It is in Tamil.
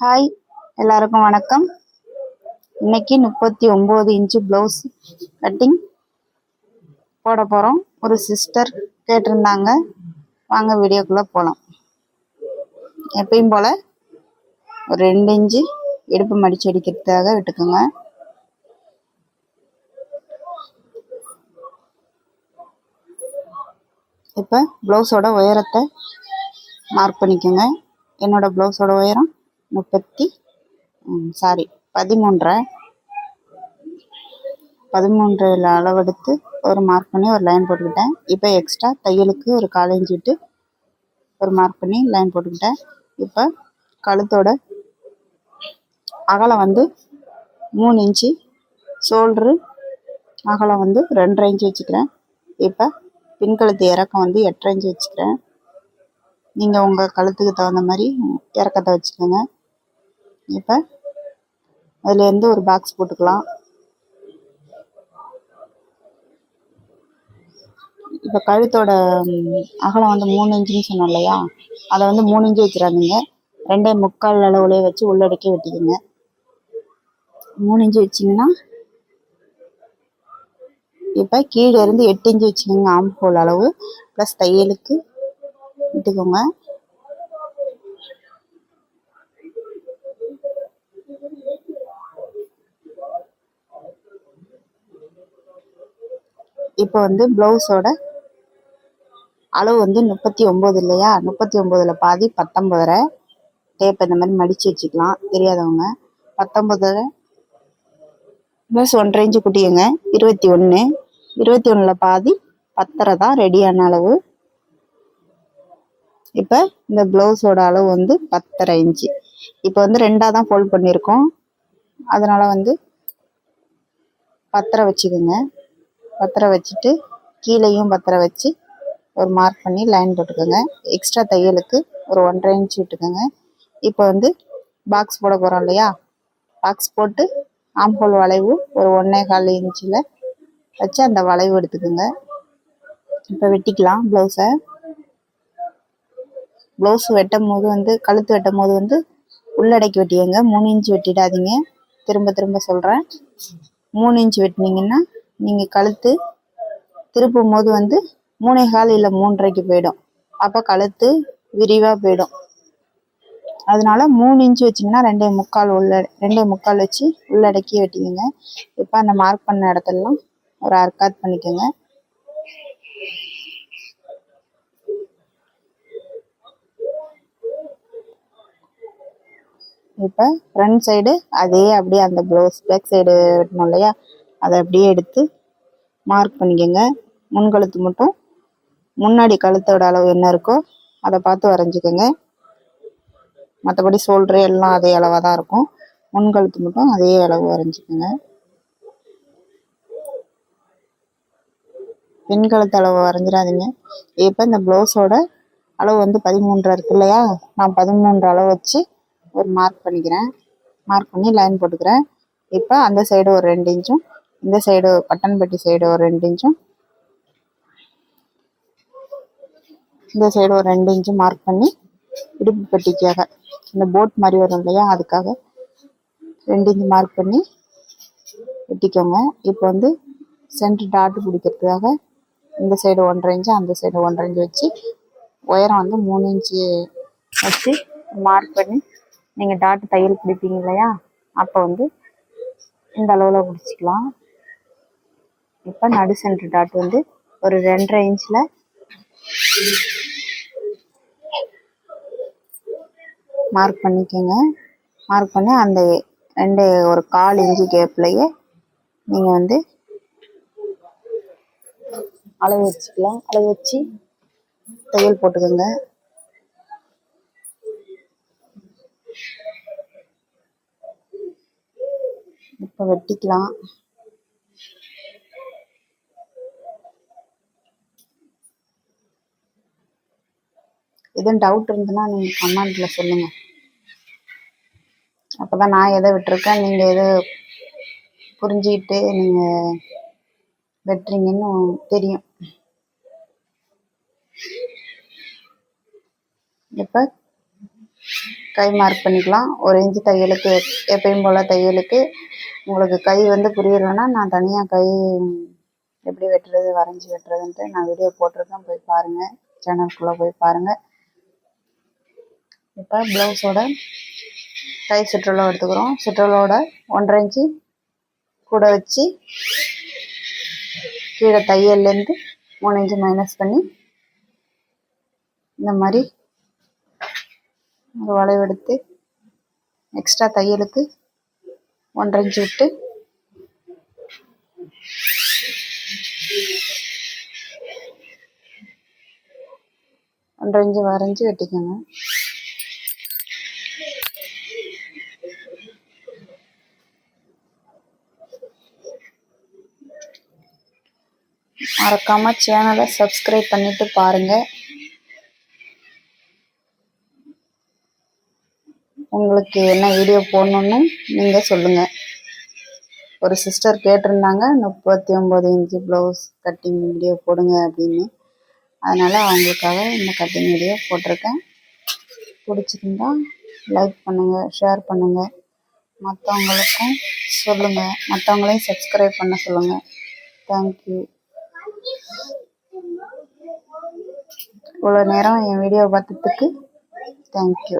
ஹாய் எல்லாருக்கும் வணக்கம். இன்னைக்கு முப்பத்தி ஒம்பது இன்ச்சு ப்ளவுஸ் கட்டிங் போட போகிறோம் ஒரு சிஸ்டர் கேட்டிருந்தாங்க. வாங்க வீடியோக்குள்ளே போகலாம் எப்பயும் போல் ஒரு ரெண்டு இன்ச்சு இடுப்பு மடிச்சு அடிக்கிறதுக்காக விட்டுக்கோங்க. இப்போ ப்ளவுஸோட உயரத்தை மார்க் பண்ணிக்கோங்க. என்னோடய ப்ளவுஸோட உயரம் முப்பத்தி சாரி பதிமூன்றரை. பதிமூன்றில் அளவெடுத்து ஒரு மார்க் பண்ணி ஒரு லைன் போட்டுக்கிட்டேன். இப்போ எக்ஸ்ட்ரா தையலுக்கு ஒரு கால் விட்டு ஒரு மார்க் பண்ணி லைன் போட்டுக்கிட்டேன். இப்போ கழுத்தோட அகலம் வந்து மூணு இன்ச்சு ஷோல்ட்ரு அகலம் வந்து ரெண்டரை இன்ச்சு வச்சுக்கிறேன். இப்போ பின்கழுத்து இறக்கம் வந்து எட்டரை இன்ச்சு வச்சுக்கிறேன். நீங்கள் உங்கள் கழுத்துக்கு தகுந்த மாதிரி இறக்கத்தை வச்சுக்கோங்க. இப்போ அதுலேருந்து ஒரு பாக்ஸ் போட்டுக்கலாம். இப்போ கழுத்தோட அகலம் வந்து மூணு இன்ச்சுன்னு சொன்னோம் இல்லையா? அதை வந்து மூணு இன்ச்சு வச்சிடாதீங்க. ரெண்டே முக்கால் அளவுலேயே வச்சு உள்ளடக்கி வெட்டிக்கோங்க. மூணு இன்ச்சு வச்சிங்கன்னா இப்போ கீழே இருந்து எட்டு இன்ச்சு வச்சுக்கோங்க ஆம் ஹோல் அளவு. ப்ளஸ் தையலுக்கு விட்டுக்கோங்க இப்போ வந்து ப்ளவுஸோட அளவு வந்து முப்பத்தி ஒம்பது இல்லையா? முப்பத்தி ஒம்போதில் பாதி பத்தொம்பதரை டேப் இந்த மாதிரி மடித்து வச்சுக்கலாம். தெரியாதவங்க. பத்தொம்பதரை ப்ளஸ் ஒன்றரை இன்ச்சு குட்டியுங்க இருபத்தி ஒன்று இருபத்தி ஒன்றில் பாதி பத்தரை தான் ரெடியான அளவு. இப்போ இந்த ப்ளவுஸோட அளவு வந்து பத்தரை இன்ச்சு இப்போ வந்து ரெண்டாக தான் ஃபோல்ட் பண்ணியிருக்கோம். அதனால் வந்து பத்தரை வச்சுக்கோங்க. பத்திர வச்சுட்டு கீழேயும் பத்திர வச்சு ஒரு மார்க் பண்ணி லைன் போட்டுக்கோங்க. எக்ஸ்ட்ரா தையலுக்கு ஒரு ஒன்றரை இன்ச் விட்டுக்கோங்க. இப்போ வந்து பாக்ஸ் போட போகிறோம் இல்லையா? பாக்ஸ் போட்டு ஆம்ஹோல் வளைவு ஒரு ஒன்றே கால் இன்ச்சில் வச்சு அந்த வளைவு எடுத்துக்கோங்க. இப்போ வெட்டிக்கலாம் ப்ளவுஸை ப்ளவுஸ் வெட்டும் போது வந்து கழுத்து வெட்டும் போது வந்து உள்ளடக்கி வெட்டியங்க மூணு இன்ச் வெட்டிடாதீங்க. திரும்ப திரும்ப சொல்கிறேன் மூணு இன்ச் வெட்டினீங்கன்னா நீங்கள் கழுத்து திருப்பும் போது வந்து மூணே கால் இல்லை மூன்றரைக்கு போயிடும். அப்போ கழுத்து விரிவாக போயிடும். அதனால மூணு இன்ச் வச்சிங்கன்னா ரெண்டே முக்கால் உள்ள ரெண்டே முக்கால் வச்சு உள்ளடக்கி வெட்டிக்கோங்க. இப்போ அந்த மார்க் பண்ண இடத்துலலாம் ஒரு அர்க்காத் பண்ணிக்கோங்க. இப்போ ஃப்ரண்ட் சைடு அதே அப்படியே அந்த ப்ளவுஸ் பேக் சைடு வெட்டணும் இல்லையா? அதை அப்படியே எடுத்து மார்க் பண்ணிக்கோங்க. முன்கழுத்து மட்டும் முன்னாடி கழுத்தோட அளவு என்ன இருக்கோ அதை பார்த்து வரைஞ்சிக்கோங்க. மற்றபடி சோல்ட்ரு எல்லாம் அதே அளவாக தான் இருக்கும். முன்கழுத்து மட்டும் அதே அளவு வரைஞ்சிக்கோங்க. பெண்கழுத்து அளவு வரைஞ்சிடாதீங்க. இப்போ இந்த ப்ளவுஸோட அளவு வந்து பதிமூன்றரை இருக்கு இல்லையா? நான் பதிமூன்று அளவு வச்சு ஒரு மார்க் பண்ணிக்கிறேன். மார்க் பண்ணி லைன் போட்டுக்கிறேன். இப்போ அந்த சைடு ஒரு ரெண்டு இன்ச்சும் இந்த சைடு பட்டன்பட்டி சைடு ஒரு ரெண்டு இன்ச்சும். இந்த சைடு ஒரு ரெண்டு இன்ச்சும் மார்க் பண்ணி இடுப்பு பெட்டிக்காக இந்த போட் மாதிரி வரும் இல்லையா அதுக்காக ரெண்டு இன்ச்சு மார்க் பண்ணி வெட்டிக்கோங்க. இப்போ வந்து சென்டர் டாட் பிடிக்கிறதுக்காக இந்த சைடு ஒன்றரை இன்ச்சு அந்த சைடு ஒன்றரை இன்ச்சு வச்சு உயரம் வந்து மூணு இன்ச்சு வச்சு மார்க் பண்ணி நீங்கள் டாட் தையல் பிடிப்பீங்க இல்லையா அப்போ வந்து இந்த அளவில் பிடிச்சிக்கலாம். இப்போ நடு சென்டர் டாட் வந்து ஒரு ரெண்டரை இன்ச்சில் மார்க் பண்ணிக்கோங்க. மார்க் பண்ணி அந்த ரெண்டு ஒரு கால் இன்ச்சு கேப்லேயே நீங்கள் வந்து அளவு வச்சுக்கலாம். அளவு வச்சு தையல் போட்டுக்கோங்க. இப்போ வெட்டிக்கலாம். எதுவும் டவுட் இருந்ததுன்னா நீங்கள் கமெண்ட்டில் சொல்லுங்கள் அப்போ தான் நான் எதை விட்டுருக்கேன் நீங்கள் எதை புரிஞ்சுக்கிட்டு நீங்கள் வெட்டுறீங்கன்னு தெரியும். இப்போ கை மார்க் பண்ணிக்கலாம். ஒரு இன்ச்சு தையலுக்கு எப்பயும் போல் தையலுக்கு உங்களுக்கு கை வந்து புரியலைன்னா நான் தனியாக கை எப்படி வெட்டுறது வரைஞ்சி வெட்டுறதுன்ட்டு நான் வீடியோ போட்டிருக்கேன். போய் பாருங்கள் சேனலுக்குள்ளே போய் பாருங்கள் இப்போ ப்ளவுஸோட கை சுற்றுலா எடுத்துக்கிறோம். சுற்றளவோட ஒன்றரை இன்ச்சு கூட வச்சு கீழே தையல்லேருந்து மூணு இன்ச்சு மைனஸ் பண்ணி இந்த மாதிரி ஒரு வளைவெடுத்து எக்ஸ்ட்ரா தையலுக்கு ஒன்றரை இன்ச்சு விட்டு ஒன்றரை இன்ச்சு வரைஞ்சி வெட்டிக்கோங்க. மறக்காம சேனலை சப்ஸ்கிரைப் பண்ணிட்டு பாருங்க. உங்களுக்கு என்ன வீடியோ போடணும்னு நீங்கள் சொல்லுங்கள் ஒரு சிஸ்டர் கேட்டிருந்தாங்க முப்பத்தி ஒம்பது இன்ச்சு ப்ளவுஸ் கட்டிங் வீடியோ போடுங்க அப்படின்னு. அதனால் அவங்களுக்காக இந்த கட்டிங் வீடியோ போட்டிருக்கேன். பிடிச்சிருந்தா லைக் பண்ணுங்கள் ஷேர் பண்ணுங்கள் மற்றவங்களுக்கும் சொல்லுங்கள் மற்றவங்களையும் சப்ஸ்கிரைப் பண்ண சொல்லுங்கள் தேங்க்யூ இவ்வளோ நேரம் என் வீடியோ பார்த்ததுக்கு தேங்க்யூ